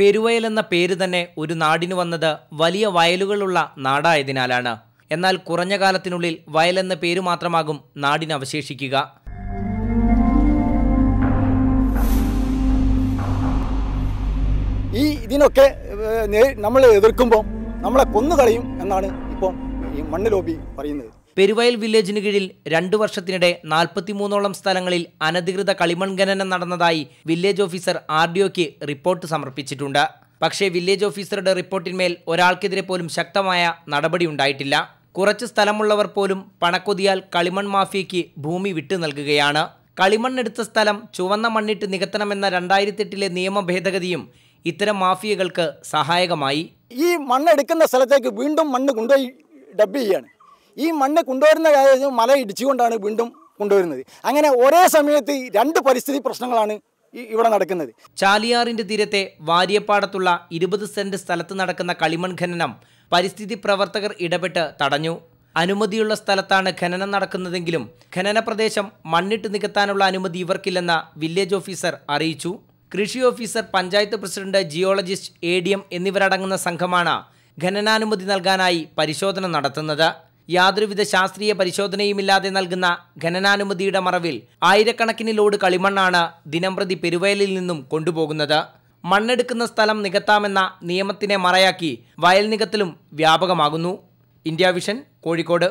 പെരുവയൽ എന്ന പേര് തന്നെ ഒരു നാടിനു വന്നത് വലിയ വയലുകളുള്ള നാടായതിനാലാണ്. എന്നാൽ കുറഞ്ഞ കാലത്തിനുള്ളിൽ വയൽ എന്ന പേര് മാത്രമാകും നാടിന് അവശേഷിക്കുക. ഈ ഇതിനൊക്കെ നമ്മൾ എതിർക്കുമ്പോൾ നമ്മളെ കൊന്നുകളയും എന്നാണ് ഇപ്പം ഈ മണ്ണ് ലോബി പറയുന്നത്. പെരുവയൽ വില്ലേജിന് കീഴിൽ രണ്ടു വർഷത്തിനിടെ നാൽപ്പത്തിമൂന്നോളം സ്ഥലങ്ങളിൽ അനധികൃത കളിമൺ ഖനനം നടന്നതായി village officer R D report സമർപ്പിച്ചിട്ടുണ്ട്. പക്ഷേ വില്ലേജ് ഓഫീസറുടെ റിപ്പോർട്ടിന്മേൽ ഒരാൾക്കെതിരെ പോലും ശക്തമായ നടപടി ഉണ്ടായിട്ടില്ല. കുറച്ച് സ്ഥലമുള്ളവർ പോലും പണക്കൊതിയാൽ കളിമൺ മാഫിയയ്ക്ക് ഭൂമി വിട്ടു നൽകുകയാണ്. കളിമൺ കളിമണ്ണെടുത്ത സ്ഥലം ചുവന്ന മണ്ണിട്ട് നികത്തണമെന്ന രണ്ടായിരത്തെട്ടിലെ നിയമ ഭേദഗതിയും ഇത്തരം മാഫിയകൾക്ക് സഹായകമായി. ഈ മണ്ണെടുക്കുന്ന സ്ഥലത്തേക്ക് വീണ്ടും മണ്ണ് കൊണ്ടുപോയി ഡബ് ചെയ്യാണ്. ഈ മണ്ണ് കൊണ്ടുവരുന്ന കാര്യം മല ഇടിച്ചുകൊണ്ടാണ് വീണ്ടും കൊണ്ടുവരുന്നത്. അങ്ങനെ ഒരേ സമയത്ത് രണ്ട് പരിസ്ഥിതി പ്രശ്നങ്ങളാണ് ഇവിടെ നടക്കുന്നത്. ചാലിയാറിന്റെ തീരത്തെ വാര്യപ്പാടത്തുള്ള ഇരുപത് സെന്റ് സ്ഥലത്ത് നടക്കുന്ന കളിമൺ ഖനനം പരിസ്ഥിതി പ്രവർത്തകർ ഇടപെട്ട് തടഞ്ഞു. അനുമതിയുള്ള സ്ഥലത്താണ് ഖനനം നടക്കുന്നതെങ്കിലും ഖനന പ്രദേശം മണ്ണിട്ട് നികത്താനുള്ള അനുമതി ഇവർക്കില്ലെന്ന വില്ലേജ് ഓഫീസർ അറിയിച്ചു. കൃഷി officer panchayat president geologist A D M എന്നിവരടങ്ങുന്ന സംഘമാണ് ഖനനാനുമതി നൽകാനായി പരിശോധന നടത്തുന്നത്. യാതൊരുവിധ ശാസ്ത്രീയ പരിശോധനയുമില്ലാതെ നൽകുന്ന ഖനനാനുമതിയുടെ മറവിൽ ആയിരക്കണക്കിന് ലോഡ് കളിമണ്ണാണ് ദിനംപ്രതി പെരുവയലിൽ നിന്നും കൊണ്ടുപോകുന്നത്. മണ്ണെടുക്കുന്ന സ്ഥലം നികത്താമെന്ന നിയമത്തിനെ മറയാക്കി വയൽ നികത്തലും വ്യാപകമാകുന്നു. India vision Kozhikode.